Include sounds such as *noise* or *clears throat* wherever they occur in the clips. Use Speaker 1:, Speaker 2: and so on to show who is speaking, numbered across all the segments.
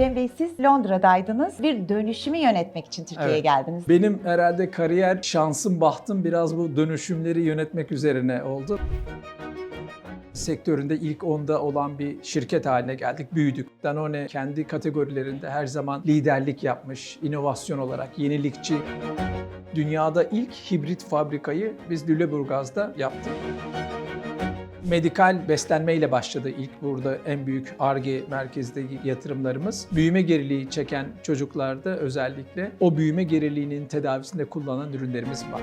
Speaker 1: Cem Bey siz Londra'daydınız. Bir dönüşümü yönetmek için Türkiye'ye
Speaker 2: Evet.
Speaker 1: geldiniz.
Speaker 2: Benim herhalde kariyer şansım, bahtım biraz bu dönüşümleri yönetmek üzerine oldu. Sektöründe ilk onda olan bir şirket haline geldik, büyüdük. Danone kendi kategorilerinde her zaman liderlik yapmış, inovasyon olarak, yenilikçi. Dünyada ilk hibrit fabrikayı biz Lüleburgaz'da yaptık. Medikal beslenmeyle başladı ilk burada en büyük ARGE merkezdeki yatırımlarımız. Büyüme geriliği çeken çocuklarda özellikle o büyüme geriliğinin tedavisinde kullanılan ürünlerimiz var.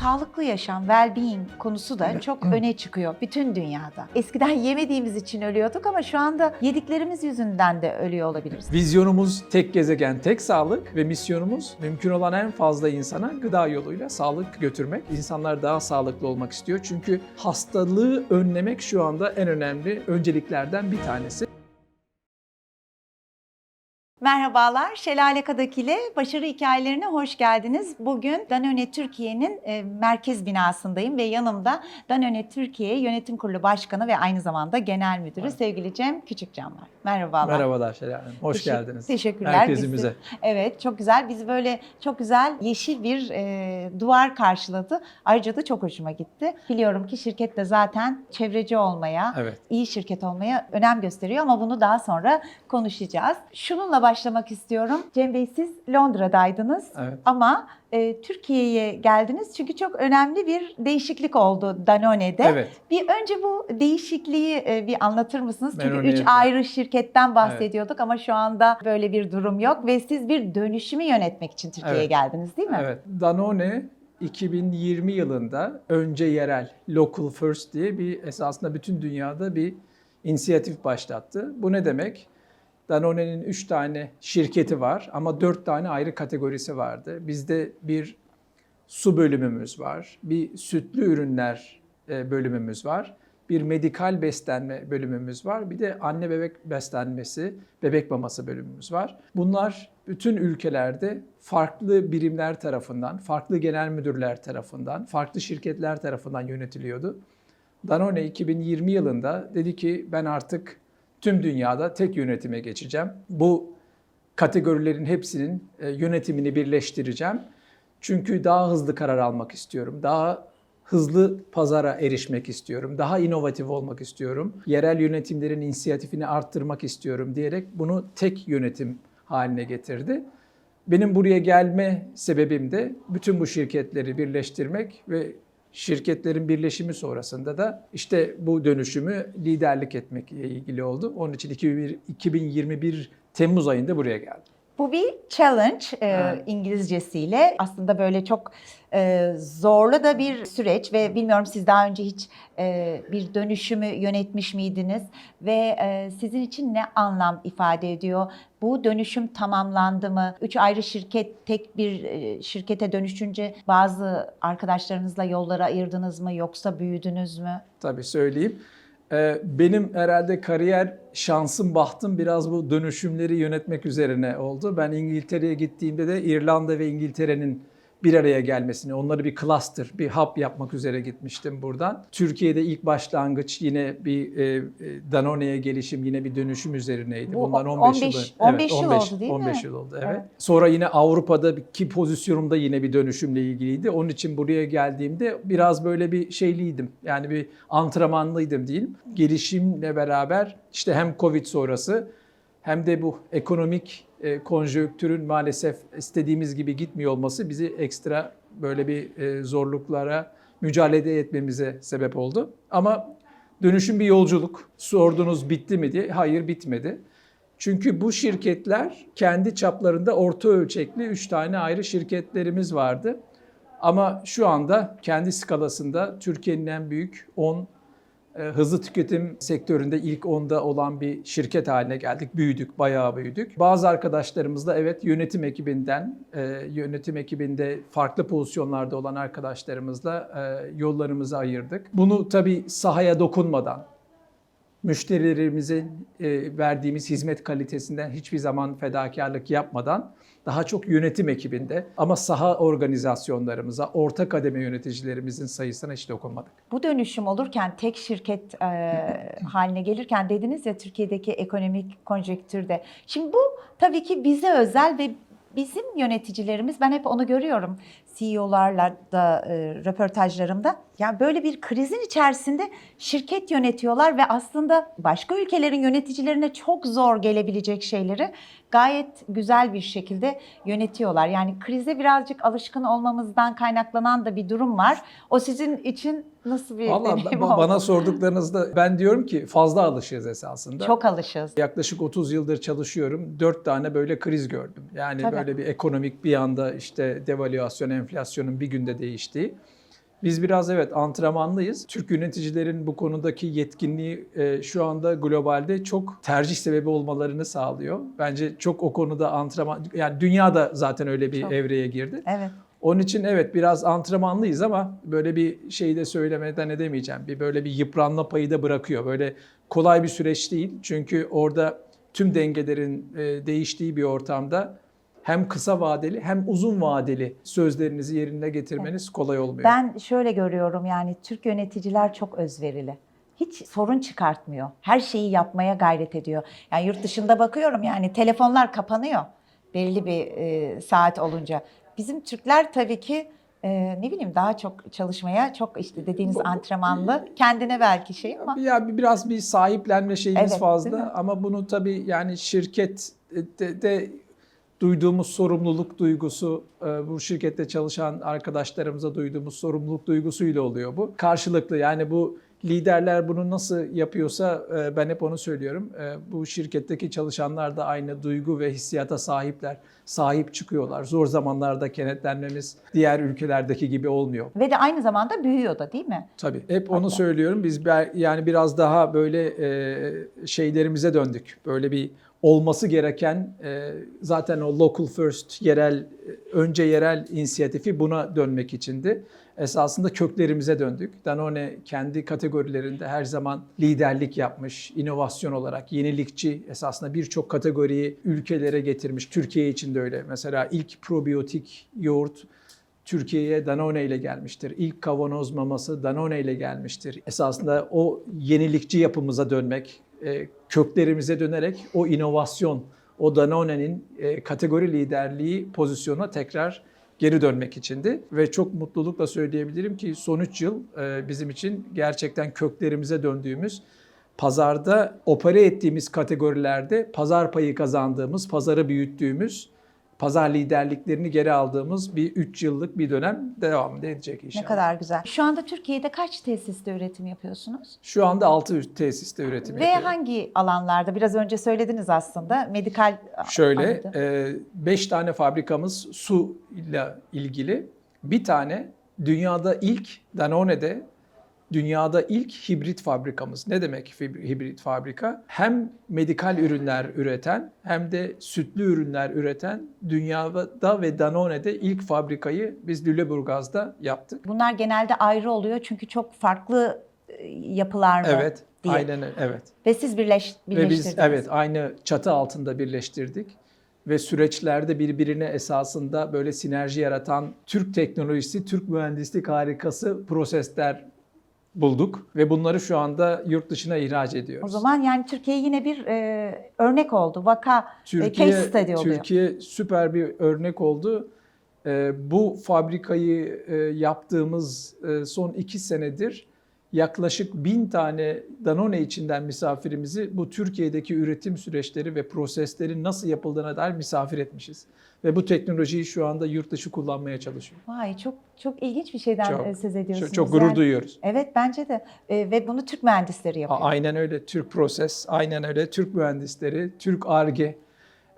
Speaker 1: Sağlıklı yaşam, well-being konusu da çok öne çıkıyor bütün dünyada. Eskiden yemediğimiz için ölüyorduk ama şu anda yediklerimiz yüzünden de ölüyor olabiliriz.
Speaker 2: Vizyonumuz tek gezegen, tek sağlık ve misyonumuz mümkün olan en fazla insana gıda yoluyla sağlık götürmek. İnsanlar daha sağlıklı olmak istiyor çünkü hastalığı önlemek şu anda en önemli önceliklerden bir tanesi.
Speaker 1: Merhabalar, Şelale Kadak ile Başarı Hikayelerine hoş geldiniz. Bugün Danone Türkiye'nin e, merkez binasındayım ve yanımda Danone Türkiye Yönetim Kurulu Başkanı ve aynı zamanda Genel Müdürü
Speaker 2: Evet.
Speaker 1: sevgili Cem Küçükcan var. Merhabalar.
Speaker 2: Merhabalar Şelale Hanım, hoş
Speaker 1: Teşekkür-
Speaker 2: geldiniz.
Speaker 1: Teşekkürler.
Speaker 2: Merkezimize.
Speaker 1: Bizi- evet, çok güzel. Bizi böyle çok güzel yeşil bir e, duvar karşıladı. Ayrıca da çok hoşuma gitti. Biliyorum ki şirket de zaten çevreci olmaya,
Speaker 2: Evet.
Speaker 1: iyi şirket olmaya önem gösteriyor ama bunu daha sonra konuşacağız. Şununla başlamak istiyorum. Cem Bey siz Londra'daydınız
Speaker 2: Evet.
Speaker 1: ama e, Türkiye'ye geldiniz çünkü çok önemli bir değişiklik oldu Danone'de.
Speaker 2: Evet.
Speaker 1: Bir önce bu değişikliği e, bir anlatır mısınız? Çünkü üç ayrı şirketten bahsediyorduk ama şu anda böyle bir durum yok ve siz bir dönüşümü yönetmek için Türkiye'ye
Speaker 2: Evet.
Speaker 1: geldiniz değil mi?
Speaker 2: Evet. Danone 2020 yılında önce yerel, local first diye bir esasında bütün dünyada bir inisiyatif başlattı. Bu ne demek? Danone'nin 3 tane şirketi var ama 4 tane ayrı kategorisi vardı. Bizde bir su bölümümüz var, bir sütlü ürünler e, bölümümüz var, bir medikal beslenme bölümümüz var, bir de anne bebek beslenmesi, bebek maması bölümümüz var. Bunlar bütün ülkelerde farklı birimler tarafından, farklı genel müdürler tarafından, farklı şirketler tarafından yönetiliyordu. Danone 2020 yılında dedi ki ben artık tüm dünyada tek yönetime geçeceğim. Bu kategorilerin hepsinin e, yönetimini birleştireceğim. Çünkü daha hızlı karar almak istiyorum. Daha hızlı pazara erişmek istiyorum. Daha inovatif olmak istiyorum. Yerel yönetimlerin inisiyatifini arttırmak istiyorum diyerek bunu tek yönetim haline getirdi. Benim buraya gelme sebebim de bütün bu şirketleri birleştirmek ve şirketlerin birleşimi sonrasında da işte bu dönüşümü liderlik etmekle ilgili oldu. Onun için 2021 2021 Temmuz ayında buraya geldim.
Speaker 1: Bu bir challenge e,
Speaker 2: Evet.
Speaker 1: İngilizcesiyle. Aslında böyle çok e, zorlu da bir süreç ve bilmiyorum siz daha önce hiç e, bir dönüşümü yönetmiş miydiniz ve e, sizin için ne anlam ifade ediyor? Bu dönüşüm tamamlandı mı? Üç ayrı şirket tek bir e, şirkete dönüşünce bazı arkadaşlarınızla yollara ayırdınız mı yoksa büyüdünüz mü?
Speaker 2: Tabii söyleyeyim. Ee, Benim herhalde kariyer şansım, bahtım biraz bu dönüşümleri yönetmek üzerine oldu. Ben İngiltere'ye gittiğimde de İrlanda ve İngiltere'nin bir araya gelmesini, onları bir cluster, bir hub yapmak üzere gitmiştim buradan. Türkiye'de ilk başlangıç yine bir e, e, Danone'ye gelişim, yine bir dönüşüm üzerineydi.
Speaker 1: Bu
Speaker 2: Bundan 15,
Speaker 1: 15
Speaker 2: yıl.
Speaker 1: 15 yıl oldu değil mi?
Speaker 2: 15 yıl oldu evet.
Speaker 1: Evet.
Speaker 2: Sonra yine Avrupa'daki pozisyonumda yine bir dönüşümle ilgiliydi. Onun için buraya geldiğimde biraz böyle bir şeyliydim. Yani bir antrenmanlıydım diyeyim. Gelişimle beraber işte hem Covid sonrası hem de bu ekonomik e, konjonktürün maalesef istediğimiz gibi gitmiyor olması bizi ekstra böyle bir e, zorluklara mücadele etmemize sebep oldu. Ama dönüşüm bir yolculuk. Sordunuz bitti mi diye. Hayır bitmedi. Çünkü bu şirketler kendi çaplarında orta ölçekli 3 tane ayrı şirketlerimiz vardı. Ama şu anda kendi skalasında Türkiye'nin en büyük 10 e, hızlı tüketim sektöründe ilk 10'da olan bir şirket haline geldik. Büyüdük, bayağı büyüdük. Bazı arkadaşlarımızla evet yönetim ekibinden, e, yönetim ekibinde farklı pozisyonlarda olan arkadaşlarımızla e, yollarımızı ayırdık. Bunu tabii sahaya dokunmadan, müşterilerimizin e, verdiğimiz hizmet kalitesinden hiçbir zaman fedakarlık yapmadan daha çok yönetim ekibinde ama saha organizasyonlarımıza, orta kademe yöneticilerimizin sayısına hiç dokunmadık.
Speaker 1: Bu dönüşüm olurken tek şirket e, *laughs* haline gelirken dediniz ya Türkiye'deki ekonomik konjektürde. Şimdi bu tabii ki bize özel ve bizim yöneticilerimiz ben hep onu görüyorum CEO'larla da e, röportajlarımda. Yani böyle bir krizin içerisinde şirket yönetiyorlar ve aslında başka ülkelerin yöneticilerine çok zor gelebilecek şeyleri gayet güzel bir şekilde yönetiyorlar. Yani krize birazcık alışkın olmamızdan kaynaklanan da bir durum var. O sizin için nasıl bir
Speaker 2: Valla
Speaker 1: deneyim oldu?
Speaker 2: bana sorduklarınızda ben diyorum ki fazla alışığız esasında.
Speaker 1: Çok alışığız.
Speaker 2: Yaklaşık 30 yıldır çalışıyorum. 4 tane böyle kriz gördüm. Yani
Speaker 1: Tabii.
Speaker 2: böyle bir ekonomik bir anda işte devalüasyon, enflasyonun bir günde değiştiği. Biz biraz evet antrenmanlıyız. Türk yöneticilerin bu konudaki yetkinliği e, şu anda globalde çok tercih sebebi olmalarını sağlıyor. Bence çok o konuda antrenman yani dünya da zaten öyle bir
Speaker 1: Çok.
Speaker 2: evreye girdi.
Speaker 1: Evet.
Speaker 2: Onun için evet biraz antrenmanlıyız ama böyle bir şeyi de söylemeden edemeyeceğim. Bir böyle bir yıpranma payı da bırakıyor. Böyle kolay bir süreç değil. Çünkü orada tüm dengelerin e, değiştiği bir ortamda hem kısa vadeli hem uzun vadeli sözlerinizi yerine getirmeniz kolay olmuyor.
Speaker 1: Ben şöyle görüyorum yani Türk yöneticiler çok özverili. Hiç sorun çıkartmıyor. Her şeyi yapmaya gayret ediyor. Yani yurt dışında bakıyorum yani telefonlar kapanıyor belli bir e, saat olunca. Bizim Türkler tabii ki e, ne bileyim daha çok çalışmaya çok işte dediğiniz antrenmanlı kendine belki şey ama
Speaker 2: Ya bir- biraz bir sahiplenme şeyimiz
Speaker 1: Evet,
Speaker 2: fazla ama bunu tabii yani şirket de, de duyduğumuz sorumluluk duygusu, e, bu şirkette çalışan arkadaşlarımıza duyduğumuz sorumluluk duygusuyla oluyor bu. Karşılıklı yani bu liderler bunu nasıl yapıyorsa e, ben hep onu söylüyorum. E, Bu şirketteki çalışanlar da aynı duygu ve hissiyata sahipler. Sahip çıkıyorlar. Zor zamanlarda kenetlenmemiz diğer ülkelerdeki gibi olmuyor.
Speaker 1: ve de aynı zamanda büyüyor da değil mi?
Speaker 2: Tabii. Hep onu söylüyorum. Biz yani biraz daha böyle şeylerimize döndük. Böyle bir olması gereken e, zaten o local first yerel e, önce yerel inisiyatifi buna dönmek içindi. Esasında köklerimize döndük. Danone kendi kategorilerinde her zaman liderlik yapmış, inovasyon olarak yenilikçi esasında birçok kategoriyi ülkelere getirmiş. Türkiye için de öyle. Mesela ilk probiyotik yoğurt Türkiye'ye Danone ile gelmiştir. İlk kavanoz maması Danone ile gelmiştir. Esasında o yenilikçi yapımıza dönmek, e, köklerimize dönerek o inovasyon, o Danone'nin e, kategori liderliği pozisyona tekrar geri dönmek içindi. Ve çok mutlulukla söyleyebilirim ki son 3 yıl e, bizim için gerçekten köklerimize döndüğümüz pazarda opere ettiğimiz kategorilerde pazar payı kazandığımız, pazarı büyüttüğümüz, pazar liderliklerini geri aldığımız bir 3 yıllık bir dönem devam edecek inşallah.
Speaker 1: Ne kadar güzel. Şu anda Türkiye'de kaç tesiste üretim yapıyorsunuz?
Speaker 2: Şu anda 6 tesiste üretim
Speaker 1: Ve
Speaker 2: yapıyoruz.
Speaker 1: hangi alanlarda? Biraz önce söylediniz aslında. Medikal
Speaker 2: Şöyle
Speaker 1: anladım.
Speaker 2: 5 tane fabrikamız su ile ilgili. Bir tane dünyada ilk Danone'de dünyada ilk hibrit fabrikamız. Ne demek hibrit fabrika? Hem medikal ürünler üreten hem de sütlü ürünler üreten dünyada ve Danone'de ilk fabrikayı biz Lüleburgaz'da yaptık.
Speaker 1: Bunlar genelde ayrı oluyor çünkü çok farklı e, yapılar mı?
Speaker 2: Evet,
Speaker 1: diye.
Speaker 2: aynen evet.
Speaker 1: Ve siz birleş,
Speaker 2: Ve
Speaker 1: birleştirdiniz.
Speaker 2: biz evet aynı çatı altında birleştirdik ve süreçlerde birbirine esasında böyle sinerji yaratan Türk teknolojisi, Türk mühendislik harikası prosesler bulduk ve bunları şu anda yurt dışına ihraç ediyoruz.
Speaker 1: O zaman yani Türkiye yine bir e, örnek oldu. Vaka e,
Speaker 2: Türkiye,
Speaker 1: case study oluyor.
Speaker 2: Türkiye süper bir örnek oldu. Ee, bu fabrikayı e, yaptığımız e, son iki senedir yaklaşık bin tane Danone içinden misafirimizi bu Türkiye'deki üretim süreçleri ve proseslerin nasıl yapıldığına dair misafir etmişiz. Ve bu teknolojiyi şu anda yurt dışı kullanmaya çalışıyor.
Speaker 1: Vay çok çok ilginç bir şeyden
Speaker 2: Çok,
Speaker 1: e, söz ediyorsunuz.
Speaker 2: Çok, çok gurur
Speaker 1: Yani-
Speaker 2: duyuyoruz.
Speaker 1: Evet bence de E, ve bunu Türk mühendisleri yapıyor.
Speaker 2: Aynen öyle. Türk proses, aynen öyle. Türk mühendisleri, Türk ARGE,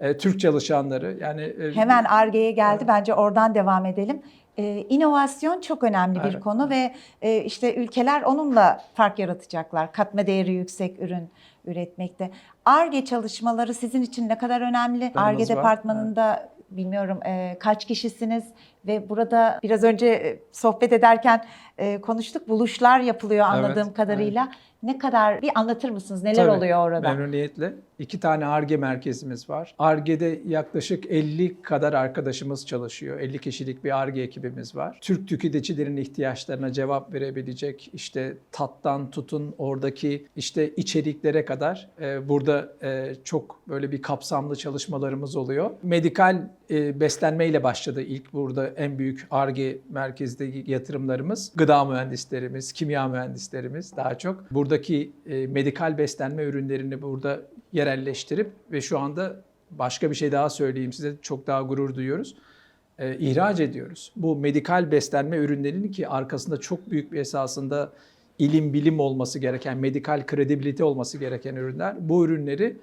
Speaker 2: e, Türk çalışanları. Yani e,
Speaker 1: Hemen ARGE'ye geldi. Bence oradan devam edelim. Ee, inovasyon çok önemli bir
Speaker 2: Evet.
Speaker 1: konu ve e, işte ülkeler onunla fark yaratacaklar. Katma değeri yüksek ürün üretmekte. ARGE çalışmaları sizin için ne kadar önemli? ARGE
Speaker 2: var,
Speaker 1: departmanında bilmiyorum e, kaç kişisiniz ve burada biraz önce e, sohbet ederken e, konuştuk. Buluşlar yapılıyor anladığım
Speaker 2: Evet,
Speaker 1: kadarıyla. Ne kadar bir anlatır mısınız? Neler
Speaker 2: Tabii,
Speaker 1: oluyor orada?
Speaker 2: Memnuniyetle. İki tane ARGE merkezimiz var. ARGE'de yaklaşık 50 kadar arkadaşımız çalışıyor. 50 kişilik bir ARGE ekibimiz var. Türk tüketicilerin ihtiyaçlarına cevap verebilecek işte tattan tutun oradaki işte içeriklere kadar e, burada e, çok böyle bir kapsamlı çalışmalarımız oluyor. Medikal e, beslenmeyle başladı ilk burada en büyük ARGE merkezdeki yatırımlarımız. Gıda mühendislerimiz, kimya mühendislerimiz daha çok. Buradaki e, medikal beslenme ürünlerini burada yerelleştirip ve şu anda başka bir şey daha söyleyeyim size çok daha gurur duyuyoruz. E, ihraç ediyoruz. Bu medikal beslenme ürünlerinin ki arkasında çok büyük bir esasında ilim bilim olması gereken, medikal kredibilite olması gereken ürünler. Bu ürünleri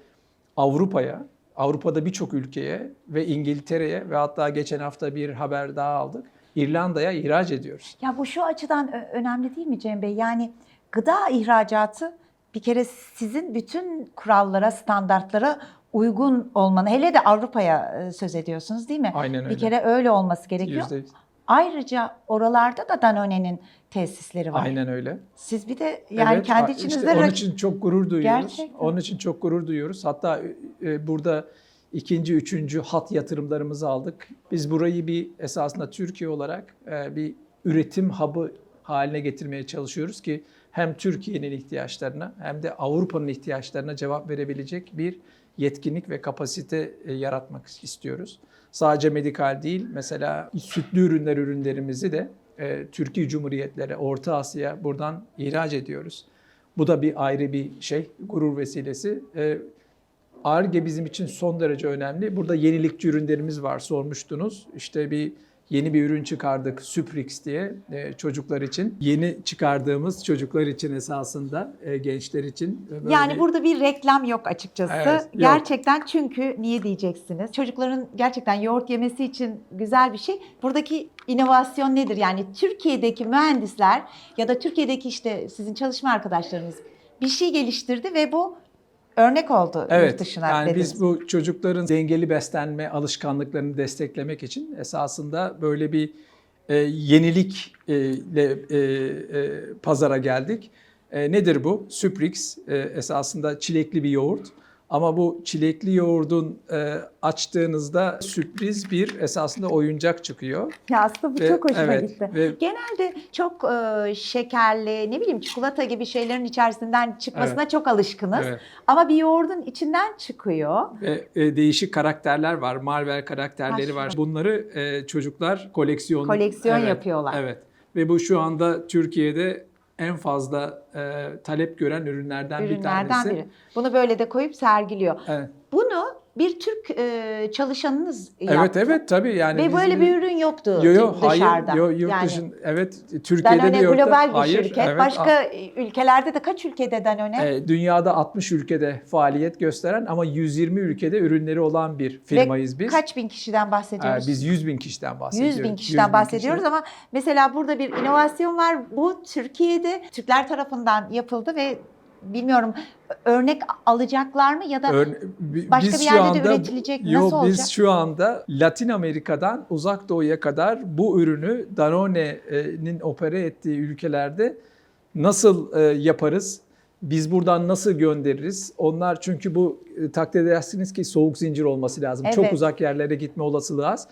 Speaker 2: Avrupa'ya, Avrupa'da birçok ülkeye ve İngiltere'ye ve hatta geçen hafta bir haber daha aldık. İrlanda'ya ihraç ediyoruz.
Speaker 1: Ya bu şu açıdan önemli değil mi Cem Bey? Yani gıda ihracatı bir kere sizin bütün kurallara, standartlara uygun olmanı, hele de Avrupa'ya e, söz ediyorsunuz değil mi?
Speaker 2: Aynen öyle.
Speaker 1: Bir kere öyle olması gerekiyor.
Speaker 2: Yüzde yüz.
Speaker 1: Ayrıca oralarda da Danone'nin tesisleri var.
Speaker 2: Aynen öyle.
Speaker 1: Siz bir de yani
Speaker 2: Evet,
Speaker 1: kendi
Speaker 2: işte
Speaker 1: içinizde
Speaker 2: onun
Speaker 1: rak-
Speaker 2: için çok gurur duyuyoruz.
Speaker 1: Gerçekten.
Speaker 2: Onun için çok gurur duyuyoruz. Hatta e, burada ikinci, üçüncü hat yatırımlarımızı aldık. Biz burayı bir esasında Türkiye olarak e, bir üretim hub'ı haline getirmeye çalışıyoruz ki hem Türkiye'nin ihtiyaçlarına hem de Avrupa'nın ihtiyaçlarına cevap verebilecek bir yetkinlik ve kapasite e, yaratmak istiyoruz. Sadece medikal değil, mesela sütlü ürünler ürünlerimizi de e, Türkiye Cumhuriyetleri, Orta Asya buradan ihraç ediyoruz. Bu da bir ayrı bir şey, gurur vesilesi. E, ARGE bizim için son derece önemli. Burada yenilikçi ürünlerimiz var sormuştunuz. İşte bir yeni bir ürün çıkardık Suprix diye e, çocuklar için. Yeni çıkardığımız çocuklar için esasında e, gençler için. böyle
Speaker 1: Yani burada bir reklam yok açıkçası.
Speaker 2: Evet, yok.
Speaker 1: gerçekten çünkü niye diyeceksiniz? Çocukların gerçekten yoğurt yemesi için güzel bir şey. Buradaki inovasyon nedir? Yani Türkiye'deki mühendisler ya da Türkiye'deki işte sizin çalışma arkadaşlarınız bir şey geliştirdi ve bu örnek oldu yurt
Speaker 2: Evet,
Speaker 1: dışına
Speaker 2: yani
Speaker 1: dediniz.
Speaker 2: biz bu çocukların dengeli beslenme alışkanlıklarını desteklemek için esasında böyle bir e, yenilikle e, e, pazara geldik. E, nedir bu? Suprix e, esasında çilekli bir yoğurt. Ama bu çilekli yoğurdun e, açtığınızda sürpriz bir esasında oyuncak çıkıyor.
Speaker 1: Ya aslında bu
Speaker 2: Ve-
Speaker 1: çok hoşuma
Speaker 2: evet,
Speaker 1: gitti.
Speaker 2: ve-
Speaker 1: Genelde çok e, şekerli, ne bileyim çikolata gibi şeylerin içerisinden çıkmasına çok alışkınız.
Speaker 2: Evet.
Speaker 1: Ama bir yoğurdun içinden çıkıyor.
Speaker 2: Ve e, değişik karakterler var, Marvel karakterleri var.
Speaker 1: Maşallah.
Speaker 2: Bunları e, çocuklar koleksiyon
Speaker 1: Koleksiyon
Speaker 2: Evet,
Speaker 1: yapıyorlar.
Speaker 2: Evet. Ve bu şu anda Türkiye'de en fazla e, talep gören ürünlerden, bir
Speaker 1: ürünlerden
Speaker 2: tanesi.
Speaker 1: biri. Bunu böyle de koyup sergiliyor.
Speaker 2: Evet.
Speaker 1: Bunu bir Türk e, çalışanınız
Speaker 2: Evet
Speaker 1: yaptı.
Speaker 2: evet tabii yani
Speaker 1: Ve böyle bir ürün yoktu
Speaker 2: Yo, yo,
Speaker 1: dışarıda.
Speaker 2: Hayır, yo, yurt
Speaker 1: yani
Speaker 2: dışın, evet Türkiye'de
Speaker 1: Danone
Speaker 2: de yoktu.
Speaker 1: global bir
Speaker 2: Hayır,
Speaker 1: şirket.
Speaker 2: evet,
Speaker 1: Başka ülkelerde de kaç ülkede Danone?
Speaker 2: e, dünyada 60 ülkede faaliyet gösteren ama 120 ülkede ürünleri olan bir firmayız biz.
Speaker 1: Kaç bin kişiden
Speaker 2: E,
Speaker 1: bahsediyoruz?
Speaker 2: biz 100 bin kişiden bahsediyoruz.
Speaker 1: 100 bin kişiden bahsediyoruz ama mesela burada bir inovasyon var. Bu Türkiye'de Türkler tarafından yapıldı ve bilmiyorum örnek alacaklar mı ya da
Speaker 2: Örne-
Speaker 1: başka
Speaker 2: biz
Speaker 1: bir yerde de
Speaker 2: anda-
Speaker 1: üretilecek mi?
Speaker 2: Yo,
Speaker 1: Nasıl olacak?
Speaker 2: Biz şu anda Latin Amerika'dan Uzak Doğu'ya kadar bu ürünü Danone'nin opere ettiği ülkelerde nasıl e, yaparız? Biz buradan nasıl göndeririz? Onlar çünkü bu e, takdir edersiniz ki soğuk zincir olması lazım. Çok
Speaker 1: Evet.
Speaker 2: uzak yerlere gitme olasılığı az.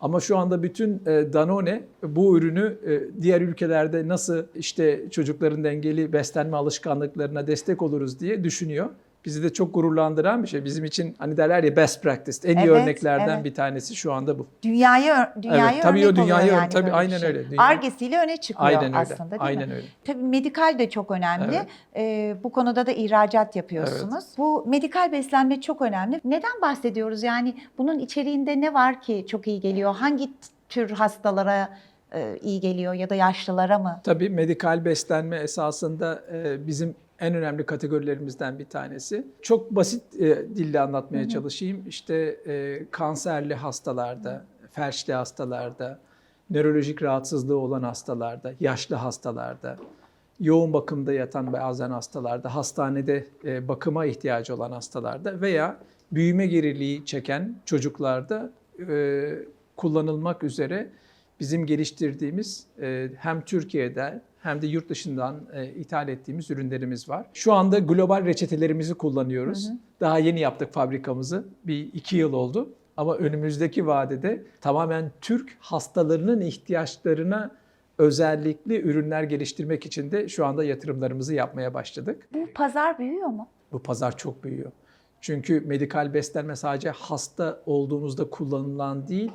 Speaker 2: Ama şu anda bütün e, Danone bu ürünü e, diğer ülkelerde nasıl işte çocukların dengeli beslenme alışkanlıklarına destek oluruz diye düşünüyor. Bizi de çok gururlandıran bir şey. Bizim için hani derler ya best practice en iyi
Speaker 1: Evet,
Speaker 2: örneklerden
Speaker 1: evet.
Speaker 2: bir tanesi şu anda bu.
Speaker 1: dünyaya dünyaya
Speaker 2: Evet, tabii
Speaker 1: örnek
Speaker 2: o dünyaya
Speaker 1: yani
Speaker 2: tabii aynen
Speaker 1: şey.
Speaker 2: öyle.
Speaker 1: Argesiyle öne çıkıyor
Speaker 2: Aynen öyle.
Speaker 1: aslında değil
Speaker 2: aynen
Speaker 1: mi?
Speaker 2: öyle.
Speaker 1: Tabii medikal de çok önemli.
Speaker 2: Evet.
Speaker 1: Ee, bu konuda da ihracat yapıyorsunuz. Bu medikal beslenme çok önemli. Neden bahsediyoruz? Yani bunun içeriğinde ne var ki çok iyi geliyor? Hangi tür hastalara e, iyi geliyor ya da yaşlılara mı?
Speaker 2: Tabii medikal beslenme esasında e, bizim en önemli kategorilerimizden bir tanesi. Çok basit e, dille anlatmaya çalışayım. İşte e, kanserli hastalarda, felçli hastalarda, nörolojik rahatsızlığı olan hastalarda, yaşlı hastalarda, yoğun bakımda yatan bazen hastalarda, hastanede e, bakıma ihtiyacı olan hastalarda veya büyüme geriliği çeken çocuklarda e, kullanılmak üzere bizim geliştirdiğimiz e, hem Türkiye'de hem de yurt dışından e, ithal ettiğimiz ürünlerimiz var. Şu anda global reçetelerimizi kullanıyoruz. Daha yeni yaptık fabrikamızı. Bir iki yıl oldu. Ama önümüzdeki vadede tamamen Türk hastalarının ihtiyaçlarına özellikli ürünler geliştirmek için de şu anda yatırımlarımızı yapmaya başladık.
Speaker 1: Bu pazar büyüyor mu?
Speaker 2: Bu pazar çok büyüyor. Çünkü medikal beslenme sadece hasta olduğumuzda kullanılan değil,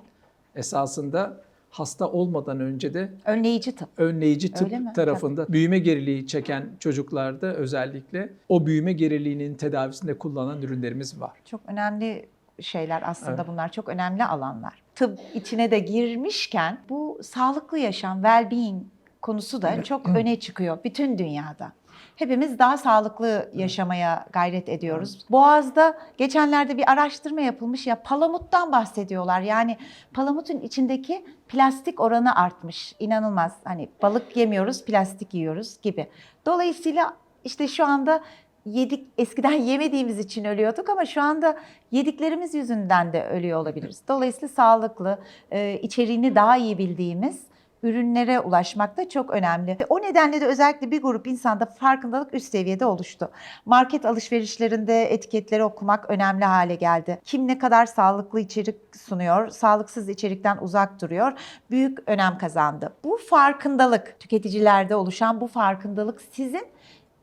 Speaker 2: esasında hasta olmadan önce de
Speaker 1: Önleyici tıp.
Speaker 2: önleyici tıp tarafında büyüme geriliği çeken çocuklarda özellikle o büyüme geriliğinin tedavisinde kullanılan ürünlerimiz var.
Speaker 1: Çok önemli şeyler aslında
Speaker 2: Evet.
Speaker 1: bunlar. Çok önemli alanlar. Tıp içine de girmişken bu sağlıklı yaşam, well-being konusu da çok öne çıkıyor bütün dünyada. Hepimiz daha sağlıklı yaşamaya gayret ediyoruz. Boğaz'da geçenlerde bir araştırma yapılmış ya palamuttan bahsediyorlar. Yani palamutun içindeki plastik oranı artmış. İnanılmaz. Hani balık yemiyoruz, plastik yiyoruz gibi. Dolayısıyla işte şu anda yedik eskiden *laughs* yemediğimiz için ölüyorduk ama şu anda yediklerimiz yüzünden de ölüyor olabiliriz. Dolayısıyla sağlıklı, e, içeriğini daha iyi bildiğimiz ürünlere ulaşmak da çok önemli. Ve O nedenle de özellikle bir grup insanda farkındalık üst seviyede oluştu. Market alışverişlerinde etiketleri okumak önemli hale geldi. Kim ne kadar sağlıklı içerik sunuyor, sağlıksız içerikten uzak duruyor, büyük önem kazandı. Bu farkındalık, tüketicilerde oluşan bu farkındalık sizin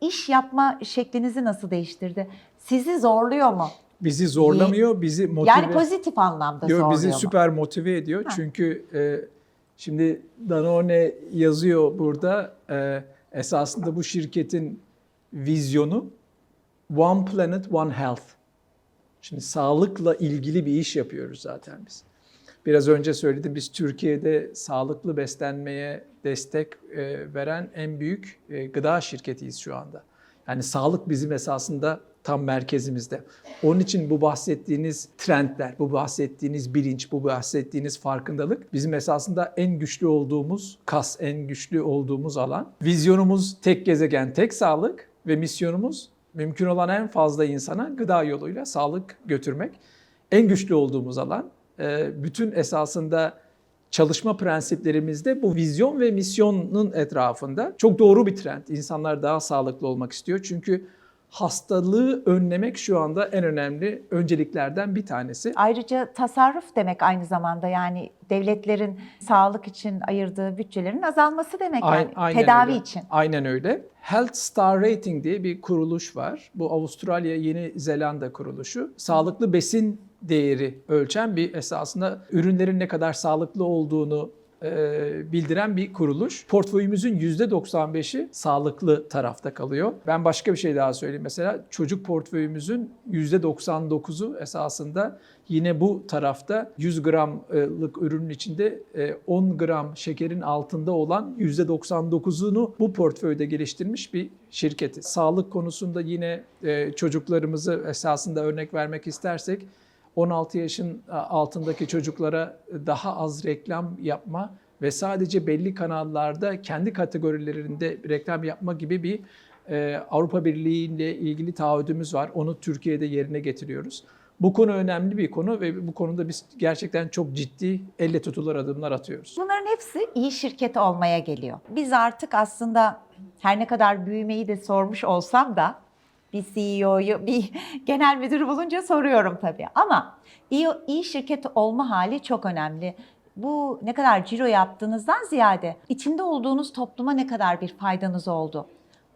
Speaker 1: iş yapma şeklinizi nasıl değiştirdi? Sizi zorluyor mu?
Speaker 2: Bizi zorlamıyor, bizi motive
Speaker 1: Yani pozitif anlamda
Speaker 2: Yo,
Speaker 1: zorluyor
Speaker 2: bizi
Speaker 1: mu?
Speaker 2: süper motive ediyor.
Speaker 1: Ha.
Speaker 2: Çünkü e, şimdi Danone yazıyor burada. E, esasında bu şirketin vizyonu One Planet, One Health. Şimdi sağlıkla ilgili bir iş yapıyoruz zaten biz. Biraz önce söyledim biz Türkiye'de sağlıklı beslenmeye destek e, veren en büyük e, gıda şirketiyiz şu anda. Yani sağlık bizim esasında tam merkezimizde. Onun için bu bahsettiğiniz trendler, bu bahsettiğiniz bilinç, bu bahsettiğiniz farkındalık bizim esasında en güçlü olduğumuz kas, en güçlü olduğumuz alan. Vizyonumuz tek gezegen, tek sağlık ve misyonumuz mümkün olan en fazla insana gıda yoluyla sağlık götürmek. En güçlü olduğumuz alan. Ee, Bütün esasında çalışma prensiplerimizde bu vizyon ve misyonun etrafında çok doğru bir trend. İnsanlar daha sağlıklı olmak istiyor. Çünkü hastalığı önlemek şu anda en önemli önceliklerden bir tanesi.
Speaker 1: Ayrıca tasarruf demek aynı zamanda yani devletlerin sağlık için ayırdığı bütçelerin azalması demek yani
Speaker 2: Aynen
Speaker 1: tedavi
Speaker 2: öyle.
Speaker 1: için.
Speaker 2: Aynen öyle. Health Star Rating diye bir kuruluş var. Bu Avustralya Yeni Zelanda kuruluşu. Sağlıklı besin değeri ölçen bir esasında ürünlerin ne kadar sağlıklı olduğunu bildiren bir kuruluş. Portföyümüzün %95'i sağlıklı tarafta kalıyor. Ben başka bir şey daha söyleyeyim. Mesela çocuk portföyümüzün %99'u esasında yine bu tarafta 100 gramlık ürünün içinde e, 10 gram şekerin altında olan %99'unu bu portföyde geliştirmiş bir şirketi. Sağlık konusunda yine e, çocuklarımızı esasında örnek vermek istersek 16 yaşın altındaki çocuklara daha az reklam yapma ve sadece belli kanallarda kendi kategorilerinde reklam yapma gibi bir e, Avrupa Birliği ile ilgili taahhüdümüz var. Onu Türkiye'de yerine getiriyoruz. Bu konu önemli bir konu ve bu konuda biz gerçekten çok ciddi elle tutulur adımlar atıyoruz.
Speaker 1: Bunların hepsi iyi şirket olmaya geliyor. Biz artık aslında her ne kadar büyümeyi de sormuş olsam da bir CEO'yu, bir *laughs* genel müdür bulunca soruyorum tabii. Ama iyi, iyi şirket olma hali çok önemli. Bu ne kadar ciro yaptığınızdan ziyade içinde olduğunuz topluma ne kadar bir faydanız oldu?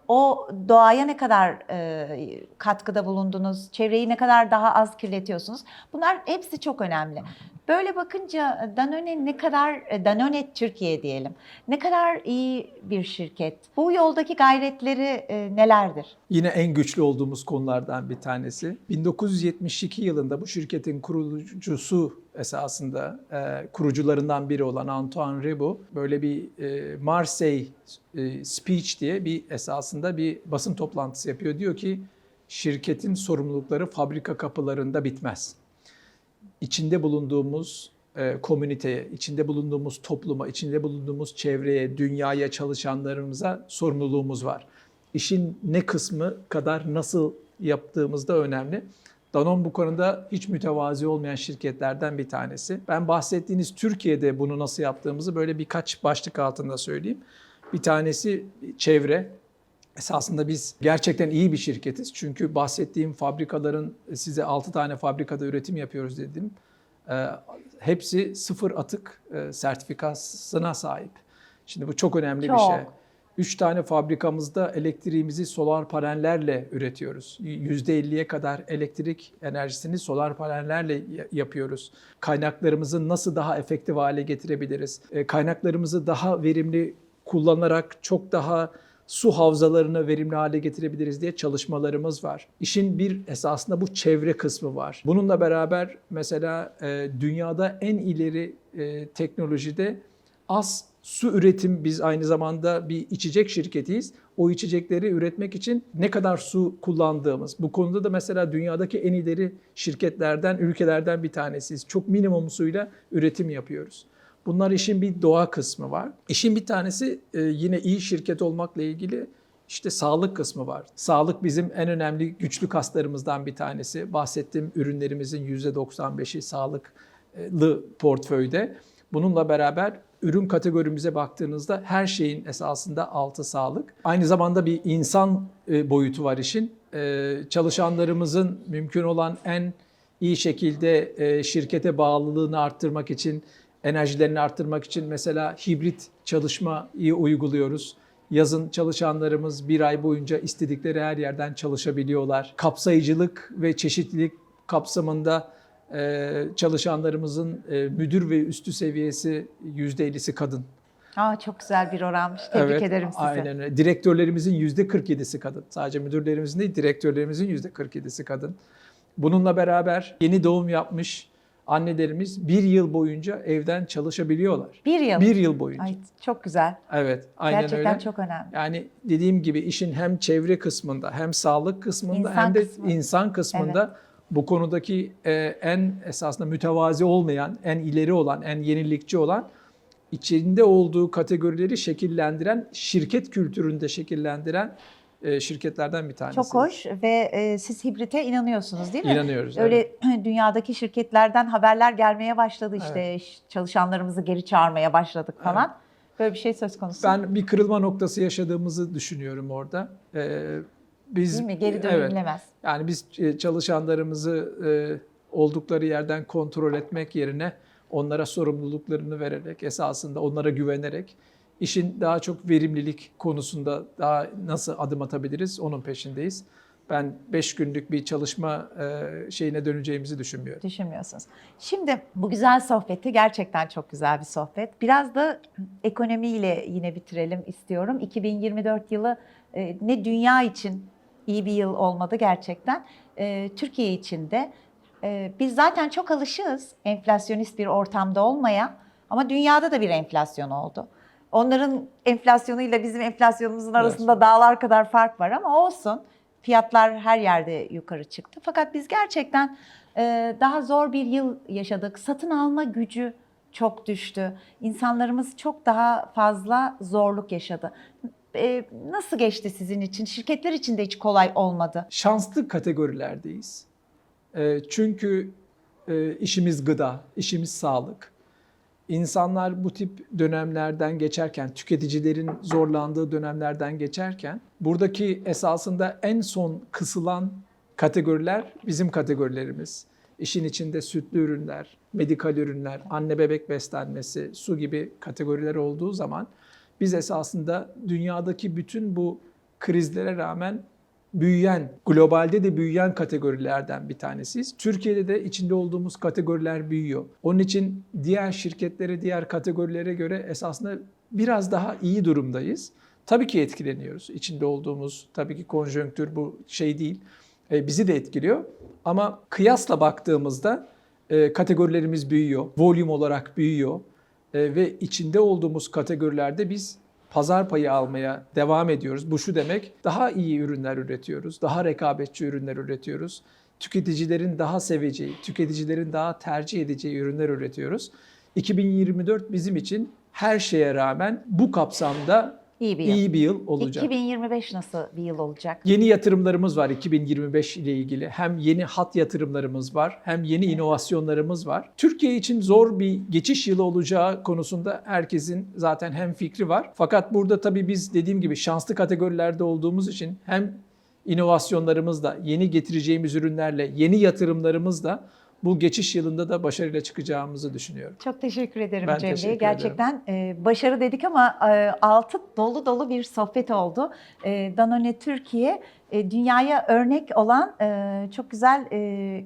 Speaker 1: O doğaya ne kadar e, katkıda bulundunuz? Çevreyi ne kadar daha az kirletiyorsunuz? Bunlar hepsi çok önemli. Böyle bakınca Danone ne kadar, e, Danone Türkiye diyelim, ne kadar iyi bir şirket. Bu yoldaki gayretleri e, nelerdir?
Speaker 2: Yine en güçlü olduğumuz konulardan bir tanesi. 1972 yılında bu şirketin kurucusu esasında e, kurucularından biri olan Antoine Rebo böyle bir e, Marseille e, speech diye bir esasında bir basın toplantısı yapıyor. Diyor ki şirketin sorumlulukları fabrika kapılarında bitmez. İçinde bulunduğumuz e, komüniteye, içinde bulunduğumuz topluma, içinde bulunduğumuz çevreye, dünyaya, çalışanlarımıza sorumluluğumuz var. İşin ne kısmı kadar nasıl yaptığımız da önemli. Danone bu konuda hiç mütevazi olmayan şirketlerden bir tanesi. Ben bahsettiğiniz Türkiye'de bunu nasıl yaptığımızı böyle birkaç başlık altında söyleyeyim. Bir tanesi çevre. Esasında biz gerçekten iyi bir şirketiz. Çünkü bahsettiğim fabrikaların size 6 tane fabrikada üretim yapıyoruz dedim. Ee, hepsi sıfır atık e, sertifikasına sahip. Şimdi bu çok önemli bir
Speaker 1: Çok.
Speaker 2: şey. 3 tane fabrikamızda elektriğimizi solar panellerle üretiyoruz. %50'ye kadar elektrik enerjisini solar panellerle ya- yapıyoruz. Kaynaklarımızı nasıl daha efektif hale getirebiliriz? E, Kaynaklarımızı daha verimli kullanarak çok daha su havzalarını verimli hale getirebiliriz diye çalışmalarımız var. İşin bir esasında bu çevre kısmı var. Bununla beraber mesela e, dünyada en ileri e, teknolojide az su üretim biz aynı zamanda bir içecek şirketiyiz. O içecekleri üretmek için ne kadar su kullandığımız. Bu konuda da mesela dünyadaki en ileri şirketlerden, ülkelerden bir tanesiyiz. Çok minimum suyla üretim yapıyoruz. Bunlar işin bir doğa kısmı var. İşin bir tanesi e, yine iyi şirket olmakla ilgili işte sağlık kısmı var. Sağlık bizim en önemli güçlü kaslarımızdan bir tanesi. Bahsettiğim ürünlerimizin %95'i sağlıklı portföyde. Bununla beraber ürün kategorimize baktığınızda her şeyin esasında altı sağlık. Aynı zamanda bir insan e, boyutu var işin. E, Çalışanlarımızın mümkün olan en iyi şekilde e, şirkete bağlılığını arttırmak için, enerjilerini arttırmak için mesela hibrit çalışmayı uyguluyoruz. Yazın çalışanlarımız bir ay boyunca istedikleri her yerden çalışabiliyorlar. Kapsayıcılık ve çeşitlilik kapsamında çalışanlarımızın e, müdür ve üstü seviyesi %50'si kadın.
Speaker 1: Aa, çok güzel bir oranmış. Tebrik ederim sizi.
Speaker 2: Aynen öyle. Direktörlerimizin %47'si kadın. Sadece müdürlerimizin değil, direktörlerimizin %47'si kadın. Bununla beraber yeni doğum yapmış annelerimiz bir yıl boyunca evden çalışabiliyorlar.
Speaker 1: Bir yıl.
Speaker 2: Bir yıl boyunca.
Speaker 1: Ay, çok güzel.
Speaker 2: Evet, aynen
Speaker 1: Gerçekten
Speaker 2: öyle.
Speaker 1: çok önemli.
Speaker 2: Yani dediğim gibi işin hem çevre kısmında hem sağlık kısmında
Speaker 1: İnsan
Speaker 2: hem de
Speaker 1: kısmı.
Speaker 2: insan kısmında bu konudaki e, en esasında mütevazi olmayan, en ileri olan, en yenilikçi olan içinde olduğu kategorileri şekillendiren, şirket kültüründe şekillendiren e, şirketlerden bir tanesi.
Speaker 1: Çok hoş ve e, siz hibrite inanıyorsunuz değil mi?
Speaker 2: İnanıyoruz.
Speaker 1: Öyle
Speaker 2: evet. *clears throat*
Speaker 1: dünyadaki şirketlerden haberler gelmeye başladı işte çalışanlarımızı geri çağırmaya başladık falan. Böyle bir şey söz konusu.
Speaker 2: Ben bir kırılma noktası yaşadığımızı düşünüyorum orada. E, biz
Speaker 1: değil mi? Geri
Speaker 2: evet,
Speaker 1: dönülemez.
Speaker 2: Yani biz e, çalışanlarımızı e, oldukları yerden kontrol etmek yerine onlara sorumluluklarını vererek, esasında onlara güvenerek işin daha çok verimlilik konusunda daha nasıl adım atabiliriz onun peşindeyiz. Ben 5 günlük bir çalışma e, şeyine döneceğimizi düşünmüyorum.
Speaker 1: Düşünmüyorsunuz. Şimdi bu güzel sohbeti gerçekten çok güzel bir sohbet. Biraz da ekonomiyle yine bitirelim istiyorum. 2024 yılı ne dünya için iyi bir yıl olmadı gerçekten. E, Türkiye için de. E, biz zaten çok alışığız enflasyonist bir ortamda olmaya ama dünyada da bir enflasyon oldu. Onların enflasyonuyla bizim enflasyonumuzun arasında dağlar kadar fark var ama olsun. Fiyatlar her yerde yukarı çıktı. Fakat biz gerçekten e, daha zor bir yıl yaşadık. Satın alma gücü çok düştü. İnsanlarımız çok daha fazla zorluk yaşadı. E, nasıl geçti sizin için? Şirketler için de hiç kolay olmadı.
Speaker 2: Şanslı kategorilerdeyiz. E, çünkü e, işimiz gıda, işimiz sağlık. İnsanlar bu tip dönemlerden geçerken, tüketicilerin zorlandığı dönemlerden geçerken, buradaki esasında en son kısılan kategoriler bizim kategorilerimiz. İşin içinde sütlü ürünler, medikal ürünler, anne bebek beslenmesi, su gibi kategoriler olduğu zaman biz esasında dünyadaki bütün bu krizlere rağmen büyüyen, globalde de büyüyen kategorilerden bir tanesiyiz. Türkiye'de de içinde olduğumuz kategoriler büyüyor. Onun için diğer şirketlere, diğer kategorilere göre esasında biraz daha iyi durumdayız. Tabii ki etkileniyoruz. İçinde olduğumuz tabii ki konjonktür bu şey değil. E, bizi de etkiliyor. Ama kıyasla baktığımızda e, kategorilerimiz büyüyor. Volüm olarak büyüyor. E, ve içinde olduğumuz kategorilerde biz pazar payı almaya devam ediyoruz. Bu şu demek, daha iyi ürünler üretiyoruz, daha rekabetçi ürünler üretiyoruz. Tüketicilerin daha seveceği, tüketicilerin daha tercih edeceği ürünler üretiyoruz. 2024 bizim için her şeye rağmen bu kapsamda
Speaker 1: İyi bir yıl.
Speaker 2: iyi bir yıl olacak.
Speaker 1: 2025 nasıl bir yıl olacak?
Speaker 2: Yeni yatırımlarımız var 2025 ile ilgili. Hem yeni hat yatırımlarımız var, hem yeni inovasyonlarımız var. Türkiye için zor bir geçiş yılı olacağı konusunda herkesin zaten hem fikri var. Fakat burada tabii biz dediğim gibi şanslı kategorilerde olduğumuz için hem inovasyonlarımızla, yeni getireceğimiz ürünlerle, yeni yatırımlarımızla bu geçiş yılında da başarıyla çıkacağımızı düşünüyorum.
Speaker 1: Çok teşekkür ederim
Speaker 2: Ben
Speaker 1: Cem Bey.
Speaker 2: teşekkür
Speaker 1: Gerçekten e, başarı dedik ama e, altı dolu dolu bir sohbet oldu. E, Danone Türkiye e, dünyaya örnek olan çok güzel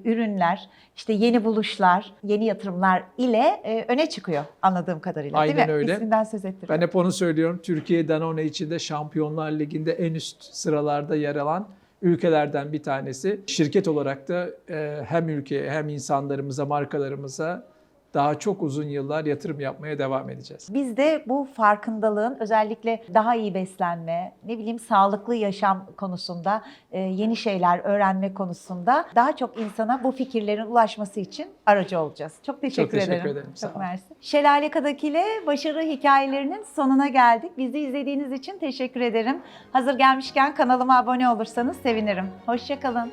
Speaker 1: ürünler, işte yeni buluşlar, yeni yatırımlar ile öne çıkıyor anladığım kadarıyla değil
Speaker 2: Aynen
Speaker 1: mi?
Speaker 2: öyle.
Speaker 1: İsminden söz ettim.
Speaker 2: Ben hep onu söylüyorum. Türkiye Danone içinde Şampiyonlar Ligi'nde en üst sıralarda yer alan ülkelerden bir tanesi. Şirket olarak da e, hem ülkeye hem insanlarımıza, markalarımıza daha çok uzun yıllar yatırım yapmaya devam edeceğiz.
Speaker 1: Biz de bu farkındalığın özellikle daha iyi beslenme, ne bileyim sağlıklı yaşam konusunda, e, yeni şeyler öğrenme konusunda daha çok insana bu fikirlerin ulaşması için aracı olacağız. Çok teşekkür,
Speaker 2: teşekkür
Speaker 1: ederim.
Speaker 2: ederim,
Speaker 1: Çok mersi. Şelale Kadak ile başarı hikayelerinin sonuna geldik. Bizi izlediğiniz için teşekkür ederim. Hazır gelmişken kanalıma abone olursanız sevinirim. Hoşçakalın.